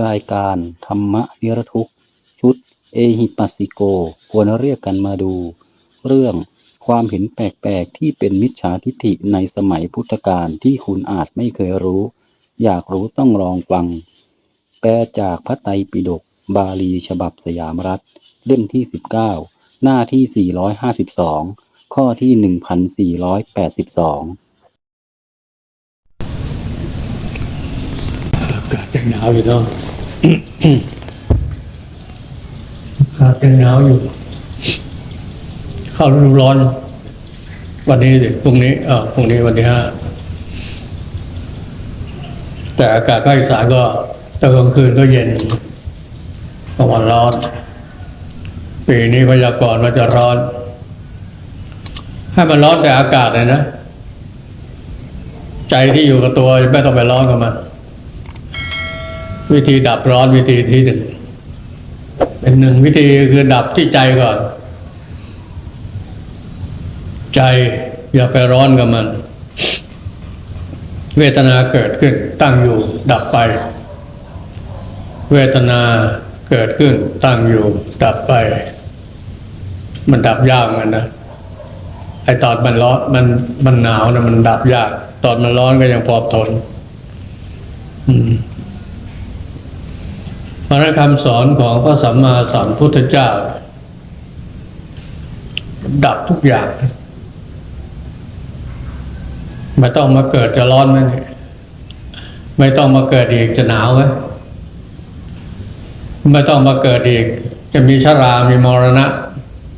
รายการธรรมนิรทุกชุดเอหิปัสสิโกควรเรียกกันมาดู เรื่องความเห็นแปลกๆที่เป็นมิจฉาทิฐิในสมัยพุทธกาลที่คุณอาจไม่เคยรู้ อยากรู้ต้องลองฟัง แปลจากพระไตรปิฎกบาลีฉบับสยามรัฐ เล่มที่ 19 หน้าที่ 452 ข้อที่ 1482 อา กาศยังหนาวอยู่เนาะอากาศยังหนาวอยู่ เข้าฤดูร้อน วันนี้ดิพรุ่งนี้เออพรุ่งนี้วันที่ห้าแต่อากาศภาคอีสานก็ตอนกลางคืนก็เย็นกลางวันร้อน ปีนี้พยากรณ์ว่าจะร้อน ให้มันร้อนแต่อากาศเลยนะ ใจที่อยู่กับตัวไม่ต้องไปร้อนกับมัน วิธีดับร้อนวิธีที่หนึ่งเป็นหนึ่งวิธีคือดับที่ใจก่อน ใจอย่าไปร้อนกับมัน เวทนาเกิดขึ้น ตั้งอยู่ ดับไป เวทนาเกิดขึ้น ตั้งอยู่ ดับไป มันดับยากเหมือนกันนะไอตอนมันร้อนมันมันหนาวนะมันดับยาก ตอนมันร้อนก็ยังพอทน อืม พระคำสอนของพระสัมมาสัมพุทธเจ้า ดับทุกอย่าง ไม่ต้องมาเกิดจะร้อนไหมเนี่ยไม่ต้องมาเกิดอีกจะหนาวไหมไม่ต้องมาเกิดอีก จะมีชรา มีมรณะ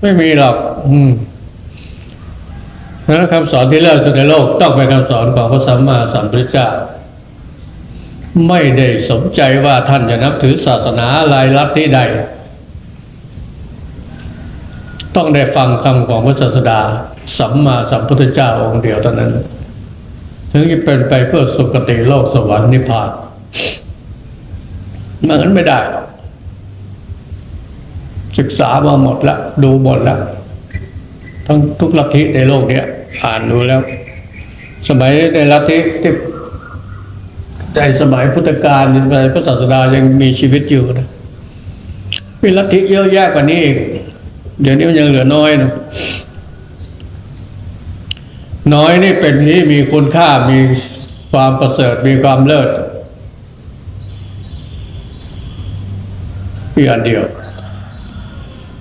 ไม่มีหรอก อืมเพระฉะนั้นคำสอนที่เลิศสุดในโลกต้องเป็นคำสอนของพระสัมมาสัมพุทธเจ้า ไม่ได้สนใจว่าท่านจะนับถือศาสนาอะไรลัทธิใด ต้องได้ฟังคำของพระศาสดา สัมมาสัมพุทธเจ้าองค์เดียวเท่านั้น ถึงจะเป็นไปเพื่อสุคติโลกสวรรค์นิพพานมันนั้นไม่ได้ ศึกษามาหมดแล้ว ดูหมดแล้ว ทั้งทุกลัทธิในโลกเนี้ยอ่านดูแล้ว สมัยในลัทธิที่ ในสมัยพุทธกาลในสมัยพระศาสดายังมีชีวิตอยู่นะมีลัทธิเยอะแยะกว่านี้อีกเดี๋ยวนี้มันยังเหลือน้อยนะน้อยนี่เป็นที่มีคุณค่ามีความประเสริฐมีความเลิศมีอันเดียว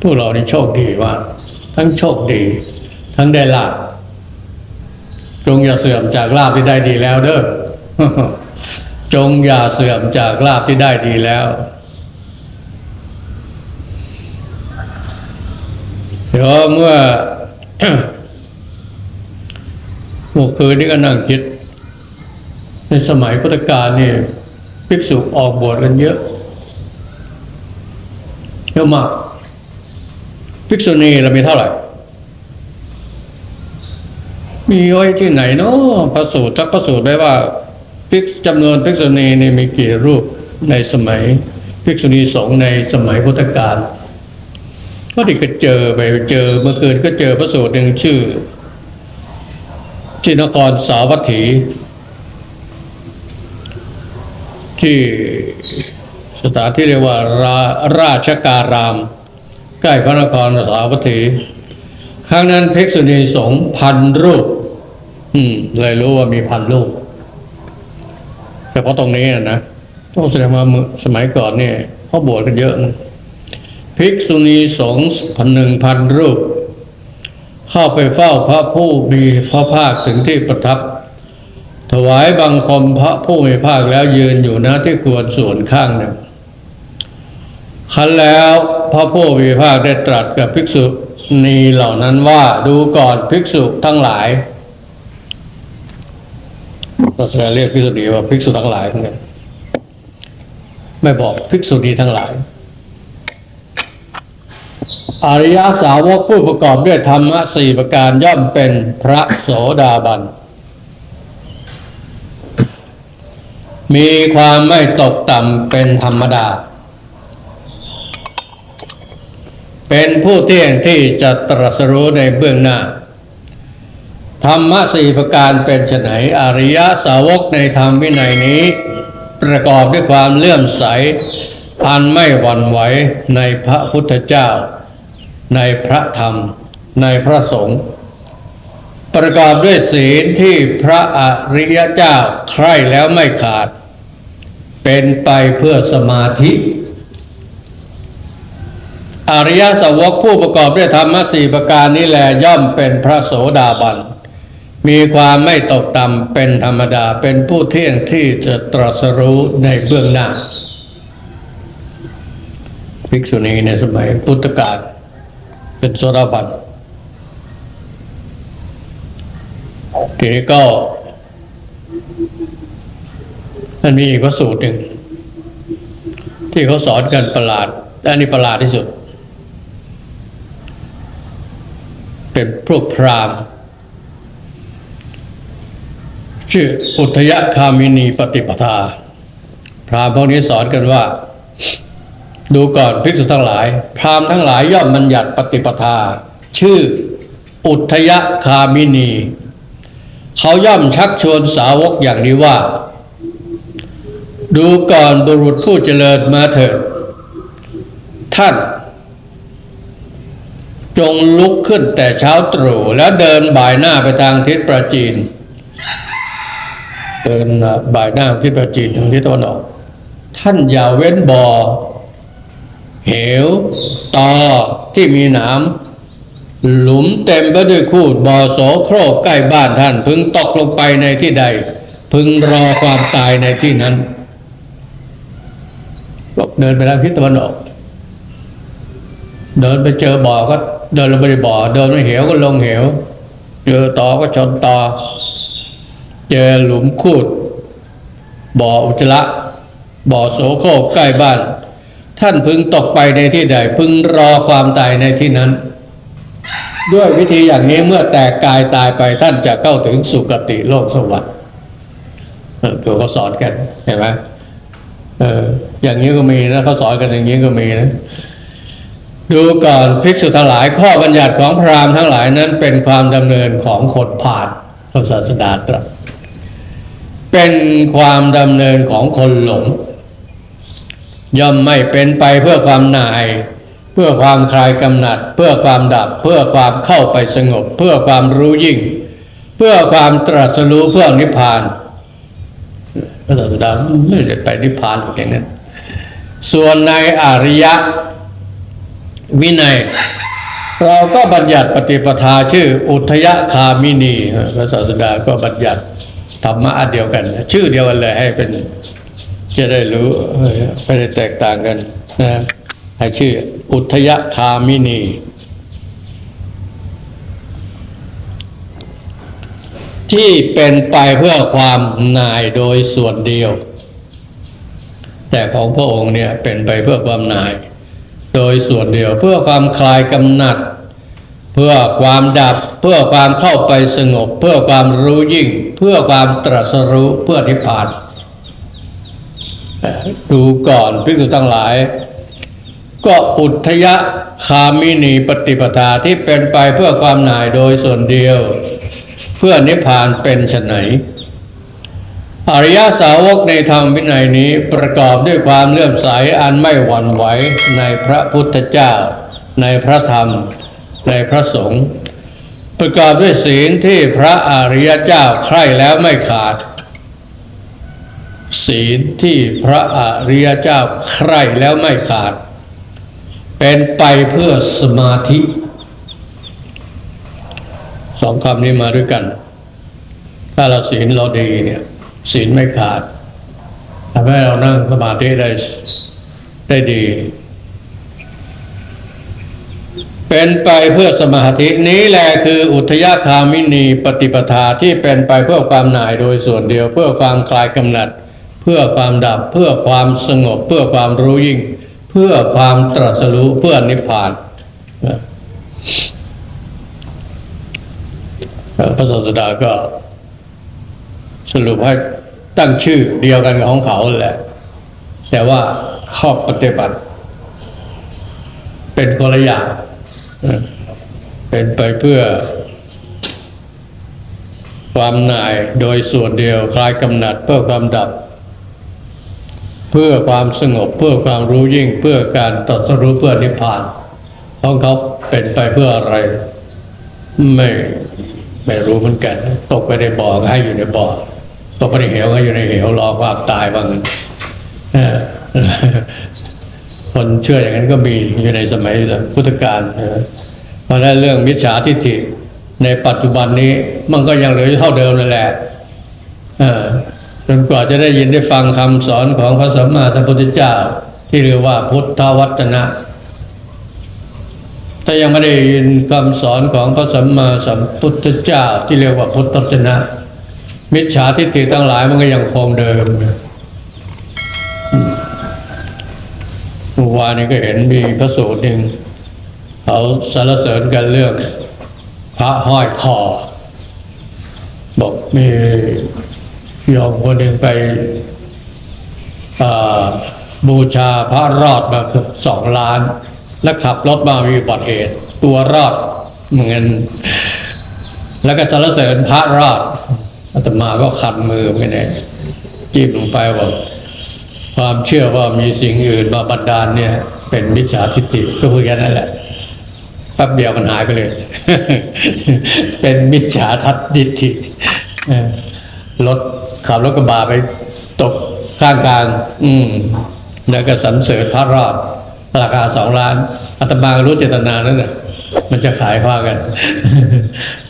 พวกเรานี่โชคดีมากทั้งโชคดี ทั้งได้ลาบจงอย่าเสื่อมจากลาบที่ได้ดีแล้วเด้อ จงอย่าเสื่อมจากลาบที่ได้ดีแล้วเดี๋ยวเมื่อเมื่อคืนนี้ก็นั่งคิด ในสมัยพุทธกาลนี่ภิกษุออกบวชกันเยอะเยอะมากภิกษุณีเรามีเท่าไหร่ มีไว้ที่ไหนเนาะพระสูตรสักพระสูตรได้ว่า ภิกษุจำนวนภิกษุณีนี่มีกี่รูปในสมัยภิกษุณีสงฆ์ในสมัยพุทธกาลก็ที่ก็เจอไปเจอเมื่อคืนก็เจอพระสูตรหนึ่งชื่อ ที่นครสาวัตถี ที่สถานที่เรียกว่าราราชการาม ใกล้พระนครสาวัตถี ครั้งนั้นภิกษุณีสงฆ์พันรูป อืมเลยรู้ว่ามีพันรูป ฉพาะตรงนี้นะต้องแสดงว่าสมัยก่อนเนี่ยเขาบวชกันเยอะนะภิกษุณีสงฆ์พันหนึ่งพันรูป เข้าไปเฝ้าพระผู้มีพระภาคถึงที่ประทับ ถวายบังคมพระผู้มีภาคแล้วยืนอยู่นะที่ควรส่วนข้างหนึ่งคันแล้วพระผู้มีภาคได้ตรัสกับภิกษุณีเหล่านั้นว่าดูก่อนภิกษุทั้งหลาย เราจะเรียกภิกษุณีว่าภิกษุทั้งหลายเหมือนกันไม่บอกภิกษุณีทั้งหลาย อริยสาวกผู้ประกอบด้วยธรรมะสี่ประการย่อมเป็นพระโสดาบัน มีความไม่ตกต่ำเป็นธรรมดา เป็นผู้เที่ยงที่จะตรัสรู้ในเบื้องหน้า ธรรมะสี่ประการเป็นไฉนอริยสาวกในธรรมวินัยนี้ ประกอบด้วยความเลื่อมใส อันไม่หวั่นไหวในพระพุทธเจ้า ในพระธรรม ในพระสงฆ์ประกอบด้วยศีลที่พระอริยเจ้าใคร่แล้วไม่ขาด เป็นไปเพื่อสมาธิ อริยสาวกผู้ประกอบด้วยธรรมสี่ประการนี้แหละย่อมเป็นพระโสดาบัน มีความไม่ตกต่ำเป็นธรรมดาเป็นผู้เที่ยงที่จะตรัสรู้ในเบื้องหน้า ภิกษุณีในสมัยพุทธกาลเป็นโสดาบันทีนี้ก็มันมีอีกพระสูตรหนึ่ง ที่เขาสอนกันประหลาดอันนี้ประหลาดที่สุด เป็นพวกพราหมณ์ ชื่ออุทยคามินีปฏิปทา พราหมณ์พวกนี้สอนกันว่า ดูก่อนภิกษุทั้งหลาย พราหมณ์ทั้งหลายย่อมบัญญัติปฏิปทา ชื่ออุทยคามินี เขาย่อมชักชวนสาวกอย่างนี้ว่า ดูก่อนบุรุษผู้เจริญมาเถิด ท่านจงลุกขึ้นแต่เช้าตรู่แล้วเดินบ่ายหน้าไปทางทิศประจีน เดินบ่ายหน้าทิศประจีนทางทิศตะวันออก ท่านอย่าเว้นบ่อ เหวตอที่มีหนามหลุมเต็มไปด้วยคูดบ่อโสโครกใกล้บ้านท่าน พึงตกลงไปในที่ใด พึงรอความตายในที่นั้นบอกเดินไปทางทิศตะวันออก เดินไปเจอบ่อก็เดินลงไปในบ่อ เดินไปเหวก็ลงเหว เจอตอก็ชนตอ เจอหลุมคูด บ่ออุจระบ่อโสโครกใกล้บ้าน ท่านพึงตกไปในที่ใด พึงรอความตายในที่นั้น ด้วยวิธีอย่างนี้เมื่อแตกกายตายไปท่านจะเข้าถึงสุคติโลกสวรรค์เออตัวเขาสอนกันเห็นไหมเอออย่างนี้ก็มีนะเขาสอนกันอย่างนี้ก็มีนะดูก่อนภิกษุทั้งหลายข้อบัญญัติของพราหมณ์ทั้งหลายนั้นเป็นความดำเนินของคนผ่านพระศาสดาตรัส เป็นความดำเนินของคนหลง ย่อมไม่เป็นไปเพื่อความหน่าย เพื่อความคลายกำหนัด เพื่อความดับ เพื่อความเข้าไปสงบ เพื่อความรู้ยิ่ง เพื่อความตรัสรู้เพื่อนิพพานพระศาสดาไม่ได้ไปนิพพานหรอกอย่างนั้นส่วนในอริยวินัย เราก็บัญญัติปฏิปทาชื่ออุทยคามินีพระศาสดาก็บัญญัติ ธรรมะเดียวกัน ชื่อเดียวกันเลยให้เป็น จะได้รู้ไม่ได้แตกต่างกันนะให้ชื่อ อุทยคามินี ที่เป็นไปเพื่อความนายโดยส่วนเดียว แต่ของพระองค์เนี่ยเป็นไปเพื่อความนาย โดยส่วนเดียว เพื่อความคลายกำหนัด เพื่อความดับ เพื่อความเข้าไปสงบ เพื่อความรู้ยิ่ง เพื่อความตรัสรู้เพื่อนิพพาน ดูก่อนพิกุทั้งหลาย ก็อุทยคามินีปฏิปทาที่เป็นไปเพื่อความหน่ายโดยส่วนเดียว เพื่อนิพพานเป็นไฉนอริยสาวกในธรรมวินัยนี้ประกอบด้วยความเลื่อมใสอันไม่หวั่นไหวในพระพุทธเจ้า ในพระธรรม ในพระสงฆ์ ประกอบด้วยศีลที่พระอริยเจ้าใคร่แล้วไม่ขาด ศีลที่พระอริยเจ้าใคร่แล้วไม่ขาด เป็นไปเพื่อสมาธิสองคำนี้มาด้วยกัน ถ้าเราศีลเราดีเนี่ยศีลไม่ขาดทำให้เรานั่งสมาธิได้ได้ดี เป็นไปเพื่อสมาธินี้แหละคืออุทยาคามินีปฏิปทาที่เป็นไปเพื่อความหน่ายโดยส่วนเดียว เพื่อความคลายกำหนัด เพื่อความดับ เพื่อความสงบ เพื่อความรู้ยิ่ง เพื่อความตรัสรู้เพื่อนิพพานพระศาสดาก็สรุปให้ตั้งชื่อเดียวกันกับของเขาแหละ แต่ว่าข้อปฏิบัติ เป็นคนละอย่าง เป็นไปเพื่อ ความหน่ายโดยส่วนเดียวคลายกำหนัดเพื่อความดับ เพื่อความสงบเพื่อความรู้ยิ่งเพื่อการตรัสรู้เพื่อนิพพานของเขาเป็นไปเพื่ออะไร ไม่ไม่รู้เหมือนกัน ตกไปในบ่อก็ให้อยู่ในบ่อตกไปในเหวก็อยู่ในเหวรอความตายบ้างน คนเชื่ออย่างนั้นก็มีอยู่ในสมัยพุทธกาลเพราะนั้นเรื่องมิจฉาทิฏฐิในปัจจุบันนี้มันก็ยังเหลือเท่าเดิมนั่นแหละจนกว่าจะได้ยินได้ฟังคำสอนของพระสัมมาสัมพุทธเจ้า ที่เรียกว่าพุทธวัจนะ ถ้ายังไม่ได้ยินคำสอนของพระสัมมาสัมพุทธเจ้า ที่เรียกว่าพุทธวจนะ มิจฉาทิฏฐิทั้งหลายมันก็ยังคงเดิมอืมเมื่อ วานนี้ก็เห็นมีพระสูตรหนึ่งเขาสรรเสริญกันเรื่องพระห้อยคอ บอกมีโยมคนหนึ่งไปบูชาพระรอดมาสองล้าน แล้วขับรถมามีอุบัติเหตุ ตัวรอดเงินแล้วก็สรรเสริญพระรอดอาตมาก็ขัดมือเหมือนกันเนี่ยจิ้มลงไปบอก ความเชื่อว่ามีสิ่งอื่นมาบันดาลเนี่ย เป็นมิจฉาทิฏฐิก็คือแค่นั้นแหละแป๊บเดียวมันหายไปเลย เป็นมิจฉาทัศดิฐิรถขับรถกระบะไปตกข้างกลาง อืม แล้วก็สรรเสริญพระรอดราคาสองล้านอาตมารู้เจตนานั่นแหละมันจะขายผ้ากัน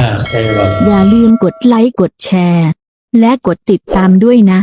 อ่าเอวอย่าลืมกดไลค์กดแชร์ และกดติดตามด้วยนะ